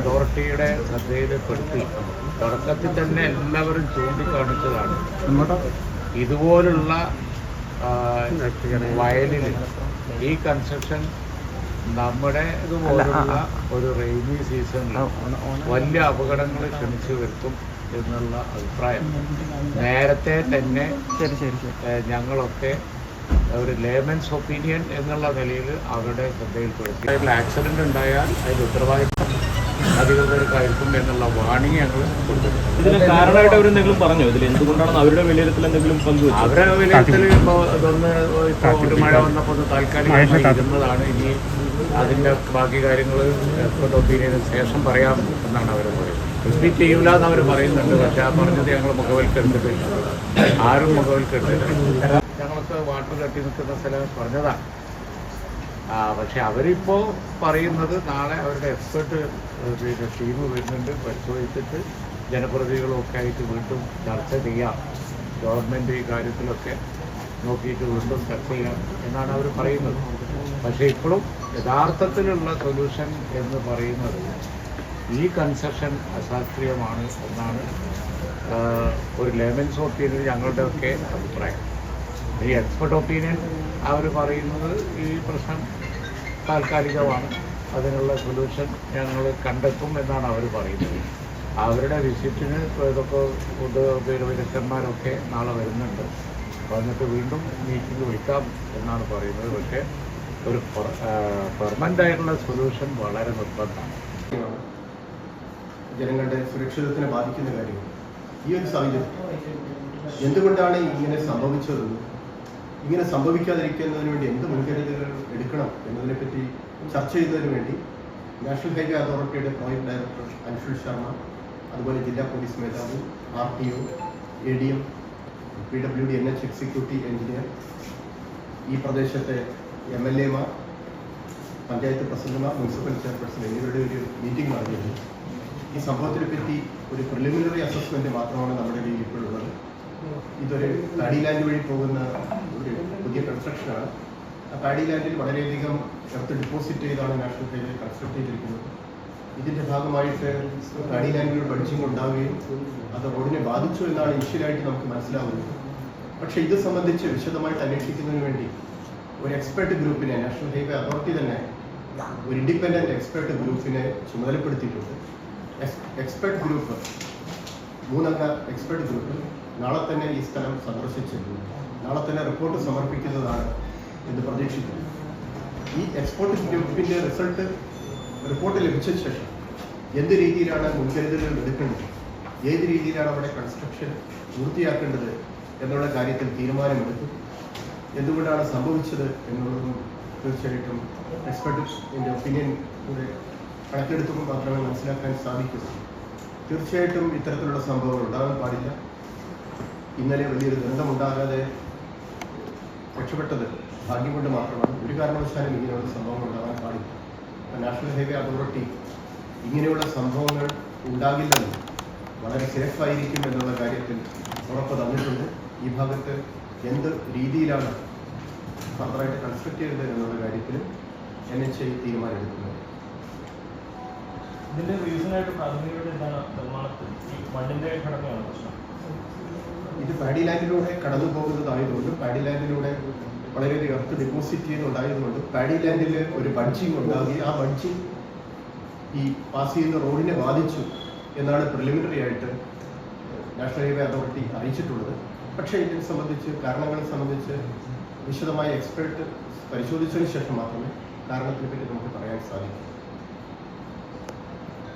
അതോറിറ്റിയുടെ ശ്രദ്ധയിൽപ്പെടുത്തി തുടക്കത്തിൽ തന്നെ എല്ലാവരും ചൂണ്ടിക്കാണിച്ചതാണ്. ഇതുപോലുള്ള വയലിൽ ഈ കൺസ്ട്രക്ഷൻ നമ്മുടെ ഇതുപോലുള്ള ഒരു റെയിനി സീസണിൽ വലിയ അപകടങ്ങൾ ക്ഷണിച്ചു വരുത്തും എന്നുള്ള അഭിപ്രായം. നേരത്തെ തന്നെ ഞങ്ങളൊക്കെ ഒരു ലേമൻസ് ഒപ്പീനിയൻ എന്നുള്ള നിലയിൽ അവരുടെ ശ്രദ്ധയിൽപ്പെടുത്തി. അതിൽ ആക്സിഡന്റ് ഉണ്ടായാൽ അതിൽ ഉത്തരവാദിത്വം അധികൃതർക്കായിരിക്കും എന്നുള്ള വാണിംഗ് ഞങ്ങൾ കൊടുത്തിട്ടുണ്ട്. ഇതിന് കാരണമായിട്ട് അവർ എന്തെങ്കിലും പറഞ്ഞോ? ഇതിൽ അവരുടെ വിലയിരുത്തൽ എന്തെങ്കിലും പങ്കുവച്ചു? അവരെ വിലയിരുത്തൽ ഇപ്പോൾ ഇതൊന്ന് ഇപ്പോൾ ഒരു മഴ വന്നപ്പോൾ ഒന്ന് താൽക്കാലികമായി ഇരുന്നതാണ്. ഇനി അതിന്റെ ബാക്കി കാര്യങ്ങൾ എക്സ്പെർട്ട് ഒപ്പീനിയന് ശേഷം പറയാം എന്നാണ് അവർ പറയുന്നത്. റിപ്പീറ്റ് ചെയ്യൂല എന്ന് അവർ പറയുന്നുണ്ട്. പക്ഷേ ആ പറഞ്ഞത് ഞങ്ങൾ മുഖവിൽക്കെടുത്തിട്ടില്ല ആരും മുഖവിൽക്കെടുത്തില്ല ഞങ്ങൾക്ക് വാട്ടർ കെട്ടി നിൽക്കുന്ന സ്ഥലം പറഞ്ഞതാണ്. പക്ഷെ അവരിപ്പോൾ പറയുന്നത് നാളെ അവരുടെ എക്സ്പെർട്ട് പിന്നെ ടീം വരുന്നുണ്ട് പരിശോധിച്ചിട്ട് ജനപ്രതിനിധികളൊക്കെ ആയിട്ട് വീണ്ടും ചർച്ച ചെയ്യാം. ഗവൺമെന്റ് ഈ കാര്യത്തിലൊക്കെ നോക്കിയിട്ട് വീണ്ടും ചർച്ച ചെയ്യാം എന്നാണ് അവർ പറയുന്നത്. പക്ഷേ ഇപ്പോഴും യഥാർത്ഥത്തിലുള്ള സൊല്യൂഷൻ എന്ന് പറയുന്നത് ഈ കൺസെഷൻ അശാസ്ത്രീയമാണ് എന്നാണ് ഒരു ഒരു ലെമൻസ് ഒപ്പീനിയൻ ഞങ്ങളുടെയൊക്കെ അഭിപ്രായം. ഈ എക്സ്പെർട്ട് ഒപ്പീനിയൻ അവർ പറയുന്നത് ഈ പ്രശ്നം താൽക്കാലികമാണ്. അതിനുള്ള സൊല്യൂഷൻ ഞങ്ങൾ കണ്ടെത്തും എന്നാണ് അവർ പറയുന്നത്. അവരുടെ വിസിറ്റിന് ഇതൊക്കെ പിന്നെ വിദഗ്ധന്മാരൊക്കെ നാളെ വരുന്നുണ്ട്. വന്നിട്ട് വീണ്ടും മീറ്റിംഗ് വിളിക്കാം എന്നാണ് പറയുന്നത്. പക്ഷേ ഒരു പെർമനന്റ് ആയിട്ടുള്ള സൊല്യൂഷൻ വളരെ നിർബന്ധമാണ്. ജനങ്ങളുടെ സുരക്ഷിതത്തിനെ ബാധിക്കുന്ന കാര്യമാണ് ഈ ഒരു സാഹചര്യം. എന്തുകൊണ്ടാണ് ഇങ്ങനെ സംഭവിച്ചതെന്നും ഇങ്ങനെ സംഭവിക്കാതിരിക്കുന്നതിന് വേണ്ടി എന്ത് മുൻകരുതലുകൾ എടുക്കണം എന്നതിനെപ്പറ്റി ചർച്ച ചെയ്യുന്നതിന് വേണ്ടി നാഷണൽ ഹൈവേ അതോറിറ്റിയുടെ പ്രോജക്ട് ഡയറക്ടർ അൻഷുൽ ശർമ്മ അതുപോലെ ജില്ലാ പോലീസ് മേധാവി R T O A D M P W D N H executive engineer ഈ പ്രദേശത്തെ എം എൽ എമാർ പഞ്ചായത്ത് പ്രസിഡന്റുമാർ മുനിസിപ്പൽ ചെയർപേഴ്സൺ എന്നിവരുടെ ഒരു മീറ്റിംഗ് നടന്നിരുന്നു ഈ സംഭവത്തിനെ പറ്റി ഒരു പ്രിലിമിനറി അസസ്മെന്റ് മാത്രമാണ് നമ്മുടെ കയ്യിൽ ഇപ്പോഴുള്ളത്. ഇതൊരു തടിലാൻഡ് ലാൻഡ് വഴി പോകുന്ന ഒരു പുതിയ കൺസ്ട്രക്ഷനാണ് പാഡി ലാൻഡിൽ വളരെയധികം എർത്ത് ഡിപ്പോസിറ്റ് ചെയ്താണ് നാഷണൽ ഹൈവേ കൺസ്ട്രക്ട് ചെയ്തിരിക്കുന്നത്. ഇതിന്റെ ഭാഗമായിട്ട് പാഡി ലാൻഡിൽ ബഡ്ജിങ് ഉണ്ടാവുകയും അത് റോഡിനെ ബാധിച്ചു എന്നാണ് ഇനിഷ്യലായിട്ട് നമുക്ക് മനസ്സിലാവുന്നത്. പക്ഷേ ഇത് സംബന്ധിച്ച് വിശദമായിട്ട് അന്വേഷിക്കുന്നതിന് വേണ്ടി ഒരു എക്സ്പെർട്ട് ഗ്രൂപ്പിനെ നാഷണൽ ഹൈവേ അതോറിറ്റി തന്നെ ഒരു ഇൻഡിപെൻഡന്റ് എക്സ്പെർട്ട് ഗ്രൂപ്പിനെ ചുമതലപ്പെടുത്തിയിട്ടുണ്ട്. എക്സ്പെർട്ട് ഗ്രൂപ്പ് മൂന്നംഗ എക്സ്പെർട്ട് ഗ്രൂപ്പ് നാളെ തന്നെ ഈ സ്ഥലം സന്ദർശിച്ച് നാളെ തന്നെ റിപ്പോർട്ട് സമർപ്പിക്കുന്നതാണ് എന്ന് പ്രതീക്ഷിക്കുന്നു. ഈ എക്സ്പോർട്ട് ഗ്രൂപ്പിന്റെ റിസൾട്ട് റിപ്പോർട്ട് ലഭിച്ച ശേഷം എന്ത് രീതിയിലാണ് മുൻകരുതലുകൾ എടുക്കേണ്ടത്? ഏത് രീതിയിലാണ് അവിടെ കൺസ്ട്രക്ഷൻ പൂർത്തിയാക്കേണ്ടത് എന്നുള്ള കാര്യത്തിൽ തീരുമാനമെടുത്തു. എന്തുകൊണ്ടാണ് സംഭവിച്ചത് എന്നുള്ളതും തീർച്ചയായിട്ടും എക്സ്പെർട്ടിന്റെ ഒപ്പീനിയൻ കൂടെ കണക്കെടുത്തുമ്പോൾ മാത്രമേ മനസ്സിലാക്കാൻ സാധിക്കൂ. തീർച്ചയായിട്ടും ഇത്തരത്തിലുള്ള സംഭവങ്ങൾ ഉണ്ടാകാൻ പാടില്ല. ഇന്നലെ വലിയൊരു ദുരന്തമുണ്ടാകാതെ രക്ഷപ്പെട്ടത് ഭാഗ്യം കൊണ്ട് മാത്രമാണ്. ഒരു കാരണവശാലും ഇങ്ങനെയുള്ള സംഭവങ്ങൾ ഉണ്ടാകാൻ പാടില്ല. അപ്പോൾ നാഷണൽ ഹൈവേ അതോറിറ്റി ഇങ്ങനെയുള്ള സംഭവങ്ങൾ ഉണ്ടാകില്ലെന്നും വളരെ സേഫ് ആയിരിക്കും എന്നുള്ള കാര്യത്തിൽ ഉറപ്പ് തന്നിട്ടുണ്ട്. ഈ ഭാഗത്ത് എന്ത് രീതിയിലാണ് ഫർദറായിട്ട് കൺസ്ട്രക്ട് ചെയ്തത് എന്നുള്ള കാര്യത്തിൽ എൻ എച്ച് ഐ തീരുമാനമെടുക്കുന്നത്. ഇതിന്റെ റീസൺ ആയിട്ട് എന്താണ് നിർമ്മാണത്തിൽ ഈ മണ്ണിന്റെ പ്രശ്നം? ഇത് പാഡി ലാൻഡിലൂടെ കടന്നു പോകുന്നതായതുകൊണ്ടും പാഡി ലാൻഡിലൂടെ വളരെയധികം എർത്ത് ഡെപ്പോസിറ്റ് ചെയ്യുന്നുണ്ടായതുകൊണ്ടും പാഡി ലാൻഡിൽ ഒരു ബഡ്ജിങ് ഉണ്ടാകുകയും ആ ബഡ്ജിങ് ഈ പാസ് ചെയ്യുന്ന റോഡിനെ ബാധിച്ചു എന്നാണ് പ്രിലിമിനറി ആയിട്ട് നാഷണൽ ഹൈവേ അതോറിറ്റി അറിയിച്ചിട്ടുള്ളത്. പക്ഷേ ഇതിനെ സംബന്ധിച്ച് കാരണങ്ങളെ സംബന്ധിച്ച് വിശദമായ എക്സ്പെർട്ട് പരിശോധിച്ചതിന് ശേഷം മാത്രമേ കാരണത്തിനെ പറ്റി നമുക്ക് പറയാൻ സാധിക്കൂ.